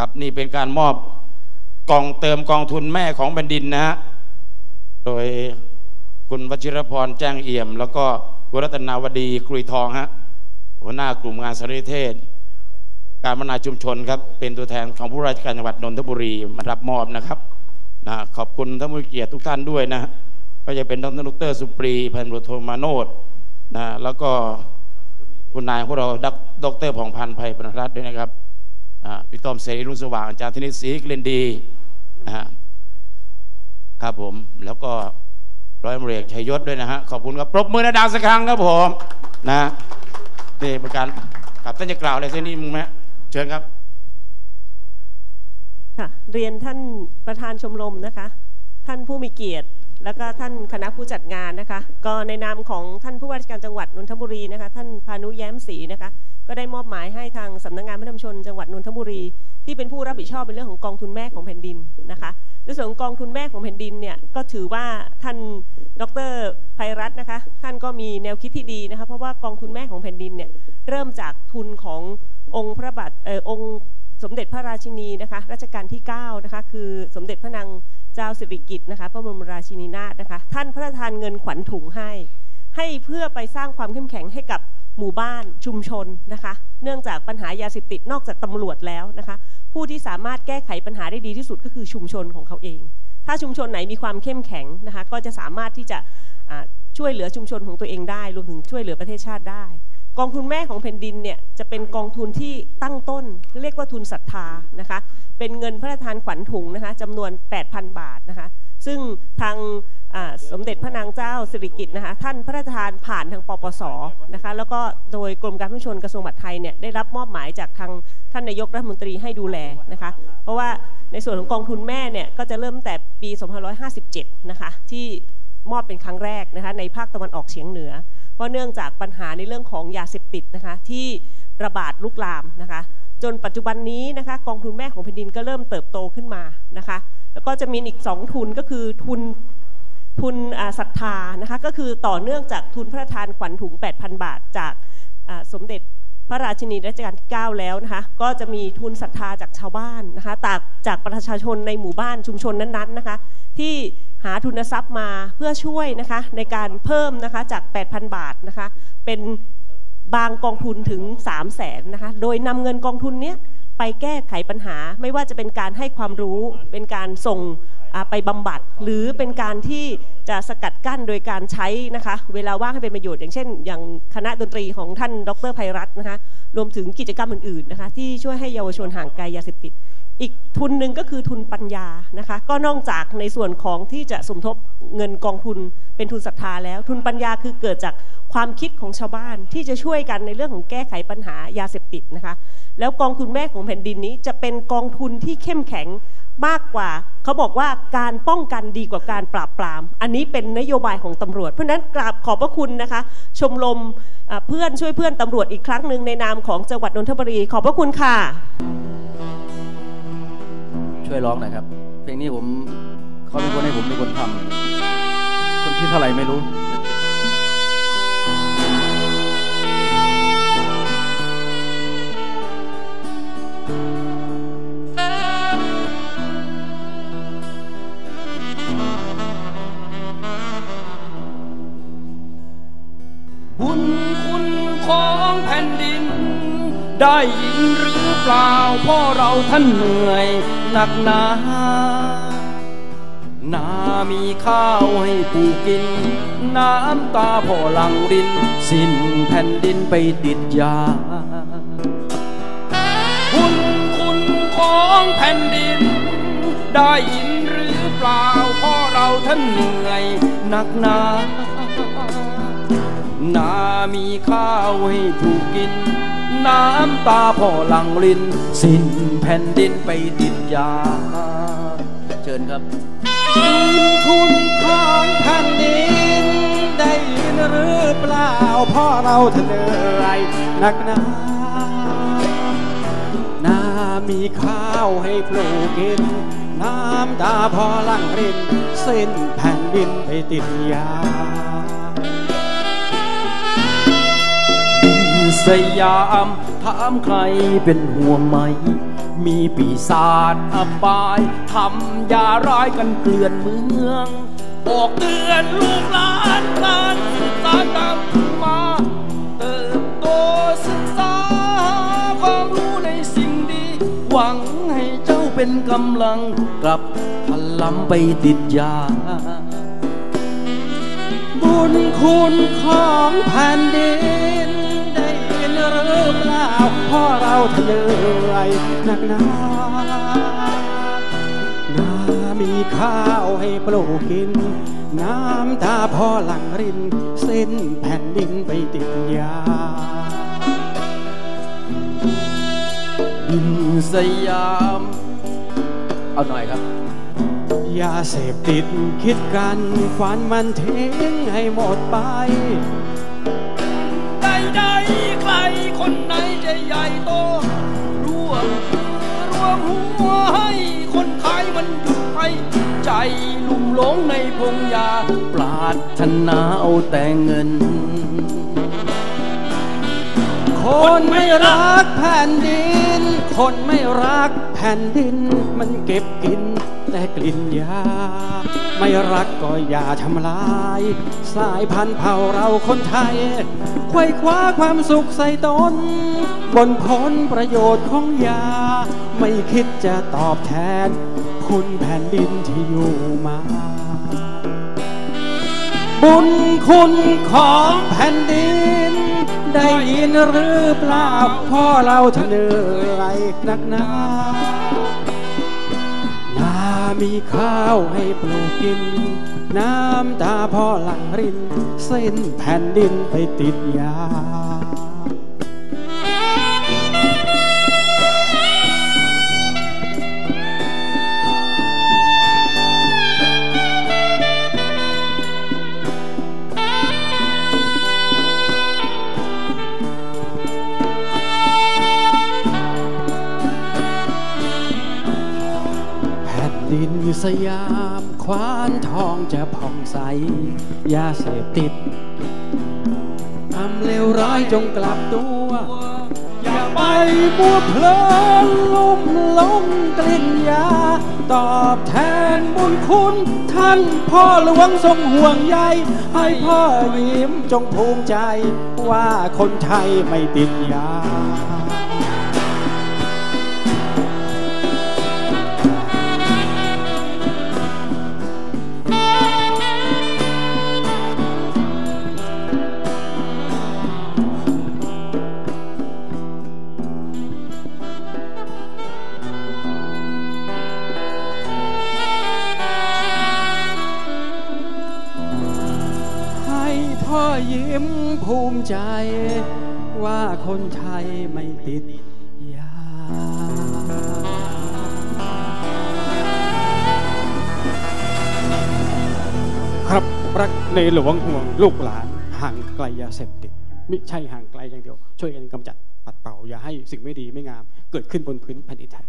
ครับนี่เป็นการมอบกองเติมกองทุนแม่ของแผ่นดินนะฮะโดยคุณวชิรพรแจ้งเอี่ยม แล้วก็คุณรัตนาวดีกรุยทองฮะหัวหน้ากลุ่มงานสาริเทศ การพัฒนาชุมชนครับเป็นตัวแทนของผู้ราชการจังหวัดนนทบุรีมารับมอบนะครับนะขอบคุณท่านผู้เกียรติทุกท่านด้วยนะก็จะเป็นดรดรสุปรีพันธุ์โทมาโนดนะแล้วก็คุณนายพวกเราดรผ่องพันธ์ภัยปนรัตน์ด้วยนะครับ พี่ต้อมเสรีรุ่งสว่างอาจารย์ธนิตศรีกลินดีครับผม แล้วก็ร้อยมเรกชัยยศด้วยนะฮะ ขอบคุณครับ ปรบมือนะดาวสักครั้งครับผมนะนี่เป็นการกับท่านจะกล่าวอะไรเส้นนี้มึงไหมเชิญครับค่ะเรียนท่านประธานชมรมนะคะ ท่านผู้มีเกียรติ แล้วก็ท่านคณะผู้จัดงานนะคะ ก็ในนามของท่านผู้ว่าราชการจังหวัดนนทบุรีนะคะ ท่านพานุแย้มศรีนะคะ ก็ได้มอบหมายให้ทางสำนักงงานพัฒนาชนจังหวัดนนทบุรี ที่เป็นผู้รับผิดชอบเป็นเรื่องของกองทุนแม่ของแผ่นดินนะคะในส่วนของกองทุนแม่ของแผ่นดินเนี่ยก็ถือว่าท่านดรภัยรัตน์นะคะท่านก็มีแนวคิดที่ดีนะคะเพราะว่ากองทุนแม่ของแผ่นดินเนี่ยเริ่มจากทุนขององค์พระบาทเออองค์สมเด็จพระราชินีนะคะรัชกาลที่9นะคะคือสมเด็จพระนางเจ้าสิริกิติ์นะคะพระบรมราชินีนาถนะคะท่านพระราชทานเงินขวัญถุงให้ ให้เพื่อไปสร้างความเข้มแข็งให้กับ หมู่บ้านชุมชนนะคะ เนื่องจากปัญหายาเสพติดนอกจากตำรวจแล้วนะคะ ผู้ที่สามารถแก้ไขปัญหาได้ดีที่สุดก็คือชุมชนของเขาเอง ถ้าชุมชนไหนมีความเข้มแข็งนะคะ ก็จะสามารถที่จะช่วยเหลือชุมชนของตัวเองได้รวมถึงช่วยเหลือประเทศชาติได้ กองทุนแม่ของแผ่นดินเนี่ยจะเป็นกองทุนที่ตั้งต้น เรียกว่าทุนศรัทธานะคะ เป็นเงินพระราชทานขวัญถุงนะคะจำนวน 8,000 บาทนะคะ ซึ่งทาง สมเด็จพระนางเจ้าสิริกิติ์นะคะท่านพระราชทานผ่านทางปปสนะคะแล้วก็โดยกรมการพัฒนาชนกระทรวงมหาดไทยเนี่ยได้รับมอบหมายจากทางท่านนายกรัฐมนตรีให้ดูแลนะคะเพราะว่าในส่วนของกองทุนแม่เนี่ยก็จะเริ่มแต่ปี2557นะคะที่มอบเป็นครั้งแรกนะคะในภาคตะวันออกเฉียงเหนือ เพราะเนื่องจากปัญหาในเรื่องของยาเสพติดนะคะที่ระบาดลุกลามนะคะจนปัจจุบันนี้นะคะกองทุนแม่ของแผ่นดินก็เริ่มเติบโตขึ้นมานะคะแล้วก็จะมีอีก 2 ทุนก็คือทุน ทุนศรัทธานะคะก็คือต่อเนื่องจากทุนพระราชทานขวัญถุง 8,000 บาท จากสมเด็จพระราชินีรัชกาลที่ 9 แล้วนะคะก็จะมีทุนศรัทธาจากชาวบ้านนะคะจากจากประชาชนในหมู่บ้านชุมชนนั้นๆนะคะที่หาทุนทรัพย์มาเพื่อช่วยนะคะในการเพิ่มนะคะจาก 8,000 บาทนะคะเป็นบางกองทุนถึง 3 0 0แสนนะคะโดยนำเงินกองทุนนี้ไปแก้ไขปัญหาไม่ว่าจะเป็นการให้ความรู้เป็นการส่ง ไปบำบัด หรือเป็นการที่จะสกัดกั้นโดยการใช้นะคะเวลาว่างให้เป็นประโยชน์อย่างเช่น อย่างคณะดนตรีของท่านดรภัยรัตน์นะคะรวมถึงกิจกรรมอื่นๆนะคะที่ช่วยให้เยาวชนห่างไกลยาเสพติด อีกทุนหนึ่งก็คือทุนปัญญานะคะก็นอกจากในส่วนของที่จะสมทบเงินกองทุนเป็นทุนศรัทธาแล้ว ทุนปัญญาคือเกิดจากความคิดของชาวบ้านที่จะช่วยกันในเรื่องของแก้ไขปัญหายาเสพติดนะคะแล้วกองทุนแม่ของแผ่นดินนี้จะเป็นกองทุนที่เข้มแข็ง มากกว่าเขาบอกว่าการป้องกันดีกว่าการปราบปราม อันนี้เป็นนโยบายของตำรวจ เพราะนั้นกราบขอบพระคุณนะคะ ชมรมเพื่อนช่วยเพื่อนตำรวจอีกครั้งหนึ่งในนามของจังหวัดนนทบุรี ขอบพระคุณค่ะ ช่วยร้องหน่อยครับเพลงนี้ผมเขาเป็นคนให้ผมเป็นคนทำคนที่เท่าไหร่ไม่รู้ ได้ยินหรือเปล่าพ่อเราท่านเหนื่อยหนักหนานามีข้าวให้ปูกิน น้ำตาพ่อหลังริน สิ้นแผ่นดินไปติดยาบุญคุณของแผ่นดิน ได้ยินหรือเปล่าพ่อเราท่านเหนื่อยหนักหนานามีข้าวให้ถูกิน น้ำตาพ่อหลังลิน สิ้นแผ่นดินไปติดยา เชิญครับทุนของแผ่นดิน ได้ยินหรือเปล่าพ่อเราเหนื่อยหนักหนานามีข้าวให้ปลูกกิน น้ำตาพ่อหลังรินสิ้นแผ่นดินไปติดยา สยามถามใครเป็นห่วงไหม มีปีศาจอบายทำยาร้ายกันเกลื่อนเมืองบอกเตือนลูกหลานการศึกษาตามมา เติบโตศึกษาความรู้ในสิ่งดี หวังให้เจ้าเป็นกำลังกลับพลัมไปติดยา บุญคุณของแผ่นดิน รือเปล่าพ่อเราทะเหนื่อยหนักหนานามีข้าวให้ปลูกกิน น้ำตาพ่อหลังรินสิ้นแผ่นดินไปติดยาดินสยาม เอาหน่อยครับยาเสพติดคิดกันฝันมันทิ้งให้หมดไป ครคนไหนจะใหญ่โตรวมรวมหัวให้คนขายมันหยุดไป ใจลุ่มหลงในพงยา ปรารถนาเอาแต่เงิน คนไม่รักแผ่นดิน คนไม่รักแผ่นดิน มันเก็บกินแต่กลิ่นยา ไม่รักก็อย่าทำลาย สายพันธุ์เผ่าเราคนไทยไขว้คว้าความสุขใส่ตน บนผลประโยชน์ของยา ไม่คิดจะตอบแทน คุณแผ่นดินที่อยู่มา บุญคุณของแผ่นดิน ได้ยินหรือเปล่าพ่อเราทะเหนื่อยนักหนานา มีข้าวให้ปลูกกิน น้ำตาพ่อหลังริน เส้นแผ่นดินไปติดยา ดินสยามควานทองจะผ่องใสยาเสพติดทำเลวร้ายจงกลับตัว อย่าไปมัวเพลินลุ่มลงกลิ่นยา ตอบแทนบุญคุณท่านพ่อหลวงทรงห่วงใย ให้พ่อยิ้มจงภูมิใจว่าคนไทยไม่ติดยา ภูมิใจ ว่าคนไทยไม่ติดยาครับรักในหลวงห่วงลูกหลานห่างไกลยาเสพติดไม่ใช่ห่างไกลอย่างเดียว ช่วยกันกำจัดปัดเป่าอย่าให้สิ่งไม่ดีไม่งาม เกิดขึ้นบนพื้นแผ่นดินไทย